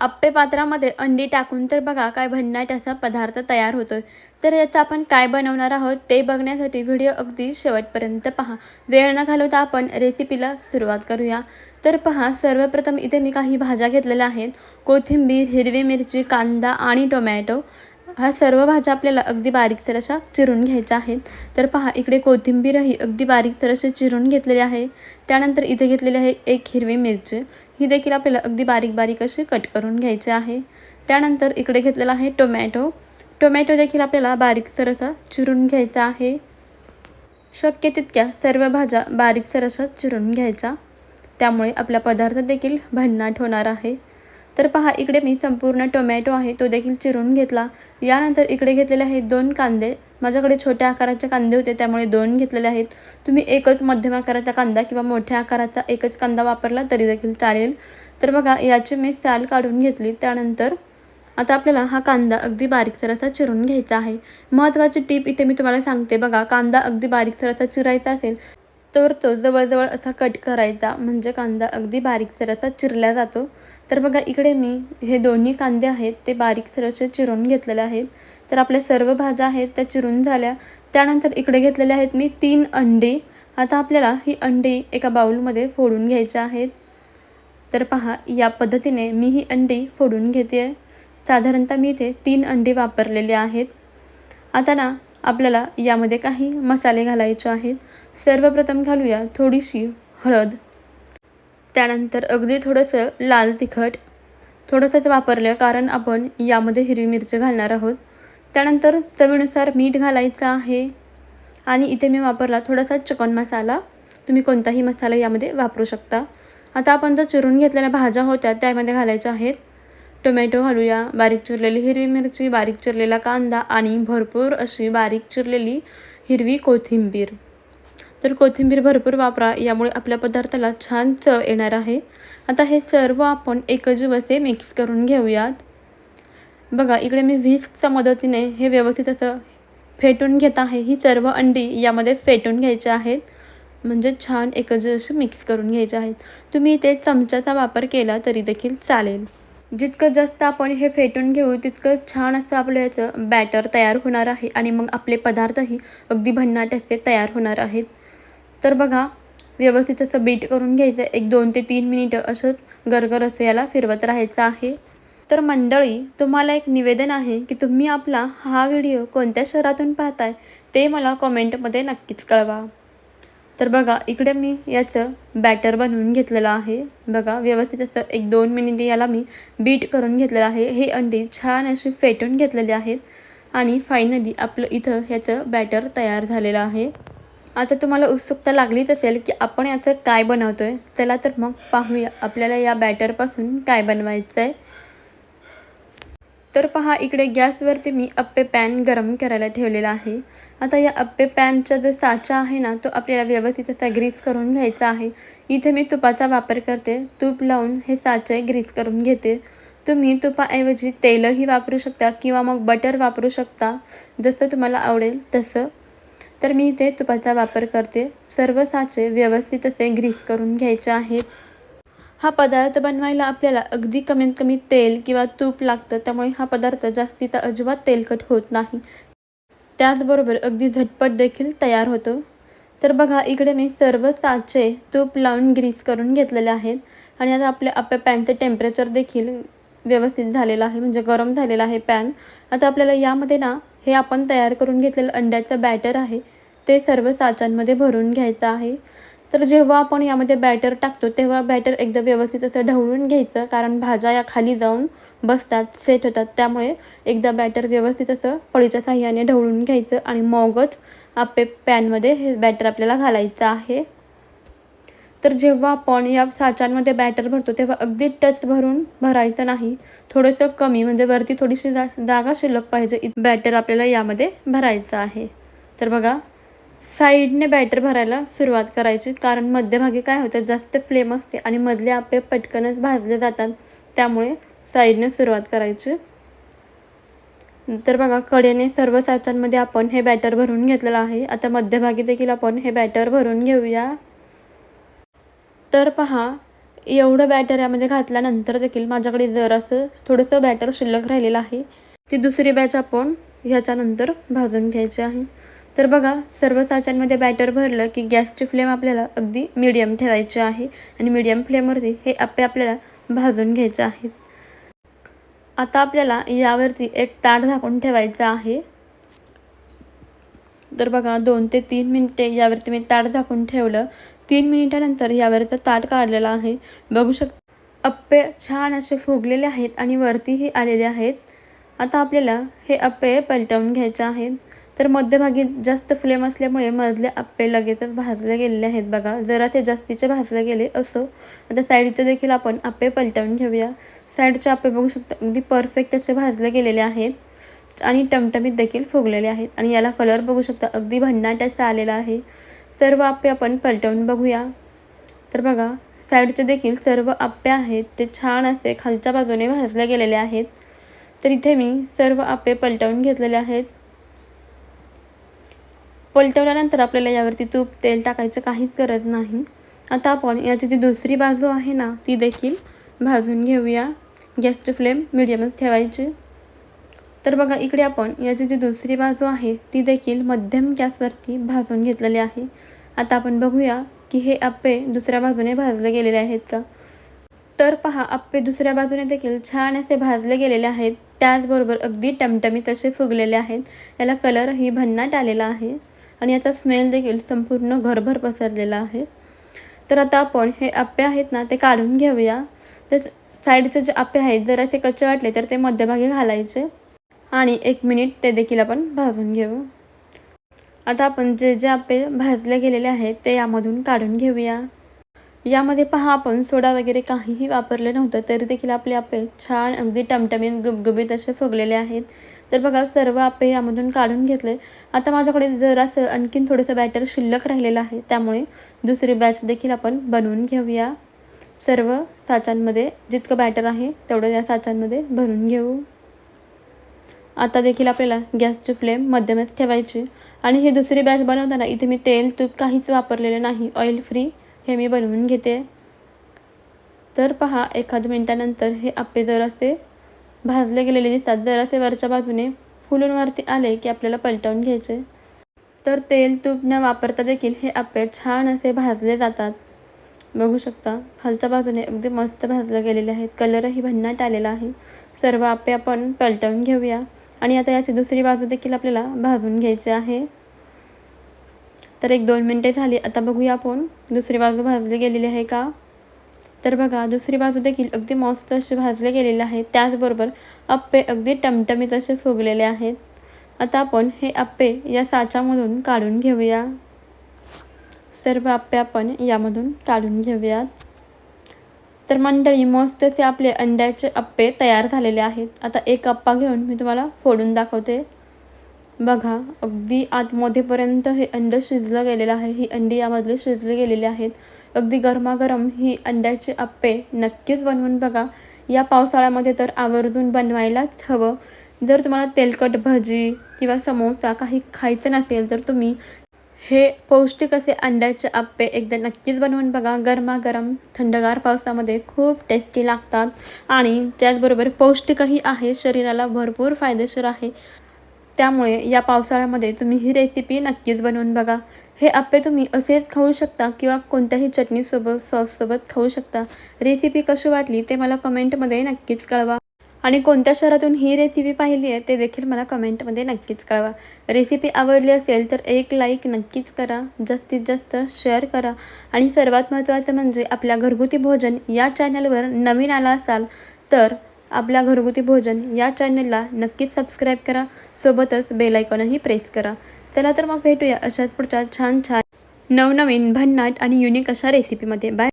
आप्पे पात्रामध्ये अंडी टाकून तर बघा काय भन्नाट असा पदार्थ तयार होतोय. तर याचं आपण काय बनवणार आहोत ते बघण्यासाठी व्हिडिओ अगदी शेवटपर्यंत पहा. वेळ न घालवता आपण रेसिपीला सुरुवात करूया. तर पहा सर्वप्रथम इथे मी काही भाज्या घेतलेल्या आहेत. कोथिंबीर हिरवी मिरची कांदा आणि टोमॅटो. ह्या सर्व भाज्या आपल्याला अगदी बारीक अशा चिरून घ्यायच्या आहेत. तर पहा इकडे कोथिंबीरही अगदी बारीक सरसे चिरून घेतलेली आहे. त्यानंतर इथे घेतलेली आहे एक हिरवी मिरची. ही देखील आपल्याला अगदी बारीक बारीक अशी कट करून घ्यायचे आहे. त्यानंतर इकडे घेतलेला आहे टोमॅटो. टोमॅटो देखील आपल्याला बारीक सरसा चिरून घ्यायचा आहे. शक्य तितक्या सर्व भाज्या बारीक सरसा चिरून घ्यायच्या त्यामुळे आपला पदार्थ देखील भन्नाट होणार आहे. तर पहा इकडे मी संपूर्ण टोमॅटो आहे तो देखील चिरून घेतला. यानंतर इकडे घेतलेले आहेत दोन कांदे. माझ्याकडे छोट्या आकाराचे कांदे होते त्यामुळे दोन घेतलेले आहेत. तुम्ही एकच मध्यम आकाराचा कांदा किंवा मोठ्या आकाराचा एकच कांदा वापरला तरी देखील चालेल. तर बघा याची मी साल काढून घेतली. त्यानंतर आता आपल्याला हा कांदा अगदी बारीक सरसा चिरून घ्यायचा आहे. महत्त्वाची टीप इथे मी तुम्हाला सांगते. बघा कांदा अगदी बारीक सरसा चिरायचा असेल तर तो जवळजवळ असा कट करायचा. म्हणजे कांदा अगदी बारीक असा चिरला जातो. तर बघा इकडे मी हे दोन्ही कांदे आहेत ते बारीक असे चिरून घेतलेले आहेत. तर आपल्या सर्व भाज्या आहेत त्या चिरून झाल्या. त्यानंतर इकडे घेतलेल्या आहेत मी तीन अंडी. आता आपल्याला ही अंडी एका बाऊलमध्ये फोडून घ्यायची आहेत. तर पहा या पद्धतीने मी ही अंडी फोडून घेते आहे साधारणतः मी इथे तीन अंडी वापरलेली आहेत. आता ना आपल्याला यामध्ये काही मसाले घालायचे आहेत. सर्वप्रथम घालूया थोडीशी हळद. त्यानंतर अगदी थोडंसं लाल तिखट थोडंसंच वापरलं कारण आपण यामध्ये हिरवी मिरची घालणार आहोत. त्यानंतर चवीनुसार मीठ घालायचं आहे. आणि इथे मी वापरला थोडासा चिकन मसाला. तुम्ही कोणताही मसाला यामध्ये वापरू शकता. आता आपण जर चिरून घेतलेल्या भाज्या होत्या त्यामध्ये घालायच्या आहेत. टोमॅटो घालूया बारीक चिरलेली हिरवी मिरची बारीक चिरलेला कांदा आणि भरपूर अशी बारीक चिरलेली हिरवी कोथिंबीर. तर कोथिंबीर भरपूर वापरा यामुळे आपल्या पदार्थाला छान चव येणार आहे. आता हे सर्व आपण एकजीव असे मिक्स करून घेऊयात. बघा इकडे मी व्हिस्कच्या मदतीने हे व्यवस्थित असं फेटून घेत आहे. ही सर्व अंडी यामध्ये फेटून घ्यायची आहेत. म्हणजे छान एकजीव असे मिक्स करून घ्यायचे आहेत. तुम्ही इथे चमच्याचा वापर केला तरी देखील चालेल. जितकं जास्त आपण हे फेटून घेऊ तितकं छान असं आपलं याचं बॅटर तयार होणार आहे आणि मग आपले पदार्थही अगदी भन्नाट असे तयार होणार आहेत. तर बघा व्यवस्थित असं बीट करून घ्यायचं. एक दोन ते तीन मिनिटं असंच गरगर असं याला फिरवत राहायचं आहे. तर मंडळी तुम्हाला एक निवेदन आहे की तुम्ही आपला हा व्हिडिओ कोणत्या शहरातून पाहताय ते मला कॉमेंटमध्ये नक्कीच कळवा. तर बघा इकडे मी याचं बॅटर बनवून घेतलेलं आहे. बघा व्यवस्थित असं एक दोन मिनिटे याला मी बीट करून घेतलेलं आहे. हे अंडी छान अशी फेटून घेतलेले आहेत. आणि फायनली आपलं इथं ह्याचं बॅटर तयार झालेलं आहे. आता तुम्हाला उत्सुकता लागलीच असेल की आपण याचं काय बनवतो आहे चला तर मग पाहूया. आपल्याला या बॅटरपासून काय बनवायचं आहे तर पहा इकडे गॅसवरती मी अप्पे पॅन गरम करायला ठेवलेला आहे. आता या अप्पे पॅनचा जो साचा आहे ना तो आपल्याला व्यवस्थित असा ग्रीस करून घ्यायचा आहे. इथे मी तुपाचा वापर करते. तूप लावून हे साचे ग्रीस करून घेते. तुम्ही तुपाऐवजी तेलही वापरू शकता किंवा मग बटर वापरू शकता. जसं तुम्हाला आवडेल तसं. तर मी इथे तुपाचा वापर करते. सर्व साचे व्यवस्थित असे ग्रीस करून घ्यायचे आहेत. हा पदार्थ बनवायला आपल्याला अगदी कमीत कमी तेल किंवा तूप लागतं. त्यामुळे हा पदार्थ जास्तीचा अजिबात तेलकट होत नाही. त्याचबरोबर अगदी झटपट देखील तयार होतो. तर बघा इकडे मी सर्व साचे तूप लावून ग्रीस करून घेतलेले आहेत. आणि आता आपल्या आपल्या पॅनचे टेम्परेचर देखील व्यवस्थित झालेलं आहे म्हणजे गरम झालेलं आहे पॅन आता आपल्याला यामध्ये ना हे आपण तयार करून घेतलेलं अंड्याचं बॅटर आहे ते सर्व साचांमध्ये भरून घ्यायचं आहे. तर जेव्हा आपण यामध्ये बॅटर टाकतो तेव्हा बॅटर एकदा व्यवस्थित असं ढवळून घ्यायचं कारण भाज्या या खाली जाऊन बसतात सेट होतात. त्यामुळे एकदा बॅटर व्यवस्थित असं पळीच्या साह्याने ढवळून घ्यायचं आणि मगच आपे पॅनमध्ये हे बॅटर आपल्याला घालायचं आहे. तर जेव्हा आपण या साचांमध्ये बॅटर भरतो तेव्हा अगदी टच भरून भरायचं नाही. थोडंसं कमी म्हणजे वरती थोडीशी जा जागा शिल्लक पाहिजे. बॅटर आपल्याला यामध्ये भरायचं आहे. तर बघा साईडने बॅटर भरायला सुरुवात करायची. कारण मध्यभागी काय होतं जास्त फ्लेम असते आणि मधले आपे पटकनच भाजले जातात. त्यामुळे साईडने सुरुवात करायची. तर बघा कडेने सर्व साचांमध्ये आपण हे बॅटर भरून घेतलेलं आहे. आता मध्यभागी देखील आपण हे बॅटर भरून घेऊया. तर पहा एवढं बॅटर यामध्ये घातल्यानंतर देखील माझ्याकडे जरासं थोडंसं बॅटर शिल्लक राहिलेलं आहे. ती दुसरी बॅच आपण ह्याच्यानंतर भाजून घ्यायची आहे. तर बघा सर्व साच्यांमध्ये बॅटर भरलं की गॅसची फ्लेम आपल्याला अगदी मिडियम ठेवायची आहे आणि मिडियम फ्लेमवरती हे आप्पे आपल्याला भाजून घ्यायचे आहेत आता आपल्याला यावरती एक ताट झाकून ठेवायचं आहे. तर बघा दोन ते तीन मिनटे यावरती मी ताट झाकून ठेवलं. तीन मिनिटानंतर यावरचं ताट काढलेलं आहे. बघू शक अप्पे छान असे फुगलेले आहेत आणि वरतीही आलेले आहेत. आता आपल्याला हे अप्पे पलटवून घ्यायचे आहेत. तर मध्यभागी जास्त फ्लेम असल्यामुळे मधले अप्पे लगेचच भाजले गेलेले आहेत बघा. जरा ते जास्तीचे भाजले गेले असो. आता साईडचे देखील आपण अप्पे पलटवून घेऊया. साईडचे अप्पे बघू शकतो अगदी परफेक्ट असे भाजले गेलेले आहेत. आणि टमटमीत देखील फुगलेले आहेत. आणि याला कलर बघू शकता अगदी भन्नाट असा आलेला आहे. सर्व आप्पे आपण पलटवून बघूया. तर बघा साईडचे देखील सर्व आप्पे आहेत. ते छान असे खालच्या बाजूने भाजले गेलेले आहेत. तर इथे मी सर्व आप्पे पलटवून घेतलेले आहेत. पलटवल्यानंतर आपल्याला यावरती तूप तेल टाकायचं काहीच गरज नाही. आता आपण याची जी दुसरी बाजू आहे ना ती देखील भाजून घेऊया. गॅसची फ्लेम मिडियमच ठेवायची. तर बघा इकडे आपण याची जी दुसरी बाजू आहे ती देखील मध्यम गॅसवरती भाजून घेतलेली आहे. आता आपण बघूया की हे अप्पे दुसऱ्या बाजूने भाजले गेलेले आहेत का? तर पहा अप्पे दुसऱ्या बाजूने देखील छान असे भाजले गेलेले आहेत. त्याचबरोबर अगदी टमटमीत असे फुगलेले आहेत. याला कलरही भन्नाट आलेला आहे आणि याचा स्मेल देखील संपूर्ण घरभर पसरलेला आहे. तर आता आपण हे आप्पे आहेत ना ते काढून घेऊया. तर साईडचे जे आप्पे आहेत जर असे कच्चे वाटले तर ते मध्यभागी घालायचे. आणि एक मिनिट ते देखील आपण भाजून घेऊ. आता आपण जे जे आपे भाजले गेलेले आहेत ते यामधून काढून घेऊया. यामध्ये पहा आपण सोडा वगैरे काहीही वापरले नव्हतं तरी देखील आपले आपे छान अगदी टमटमीत गुबगुबीत असे फुगलेले आहेत. तर बघा सर्व आपे यामधून काढून घेतले. आता माझ्याकडे जरासं आणखीन थोडंसं बॅटर शिल्लक राहिलेलं आहे त्यामुळे दुसरी बॅच देखील आपण बनवून घेऊया. सर्व साचांमध्ये जितकं बॅटर आहे तेवढं या साचांमध्ये भरून घेऊ. आता देखील आपल्याला गॅसची फ्लेम मध्यमच ठेवायची आणि ही दुसरी बॅच बनवताना इथे मी तेल तूप काहीच वापरलेले नाही. ऑइल फ्री हे मी बनवून घेते. तर पहा एखाद मिनटानंतर हे आप्पे जरासे भाजले गेलेले दिसतात जरासे वरच्या बाजूने फुलून वरती आले की आपल्याला पलटवून घ्यायचे. तर तेल तूप न वापरता देखील हे आप्पे छान असे भाजले जातात. बघू शकता. खालच्या बाजूने अगदी मस्त भाजले गेलेले आहेत. कलरही भन्नाट आलेला आहे. सर्व आप्पे आपण पलटवून घेऊया. आणि आता याची दुसरी बाजू देखील आपल्याला भाजून घ्यायची आहे. तर एक दोन मिनटे झाली. आता बघूया आपण दुसरी बाजू भाजली गेलेली आहे का? तर बघा दुसरी बाजू देखील अगदी मस्त असे भाजले गेलेले आहेत त्याचबरोबर अप्पे अगदी टमटमीत असे फुगलेले आहेत. आता आपण हे अप्पे या साच्यामधून काढून घेऊया. सर्व आप्पे आपण यामधून काढून घेऊयात. तर मंडळी मस्त असे आपले अंड्याचे अप्पे तयार झालेले आहेत. आता एक अप्पा घेऊन मी तुम्हाला फोडून दाखवते. बघा अगदी आतमध्येपर्यंत हे अंड शिजलं गेलेलं आहे. ही अंडी यामधले शिजले गेलेले आहेत. अगदी गरमागरम ही अंड्याचे अप्पे नक्कीच बनवून बघा. या पावसाळ्यामध्ये तर आवर्जून बनवायलाच हवं. जर तुम्हाला तेलकट भजी किंवा समोसा काही खायचं नसेल तर तुम्ही हे पौष्टिक असे अंड्याचे अप्पे एकदा नक्कीच बनवून बघा. गरमागरम थंडगार पावसामध्ये खूप टेस्टी लागतात आणि त्याचबरोबर पौष्टिकही आहे. शरीराला भरपूर फायदेशीर आहे. त्यामुळे या पावसाळ्यामध्ये तुम्ही ही रेसिपी नक्कीच बनवून बघा. हे आप्पे तुम्ही असेच खाऊ शकता किंवा कोणत्याही चटणीसोबत सॉससोबत खाऊ शकता. रेसिपी कशी वाटली ते मला कमेंटमध्ये नक्कीच कळवा. आणि कोणत्या शहरातून ही रेसिपी पाहिली आहे ते देखील मला कमेंटमध्ये नक्कीच कळवा. रेसिपी आवडली असेल तर एक लाईक नक्कीच करा जास्तीत जास्त शेअर करा. आणि सर्वात महत्त्वाचं म्हणजे आपल्या घरगुती भोजन या चॅनलवर नवीन आला असाल तर आपल्या घरगुती भोजन या चॅनलला नक्कीच सबस्क्राईब करा. सोबतच बेलायकॉनही प्रेस करा. चला तर मग भेटूया अशाच पुढच्या छान छान नवनवीन भन्नाट आणि युनिक अशा रेसिपीमध्ये बाय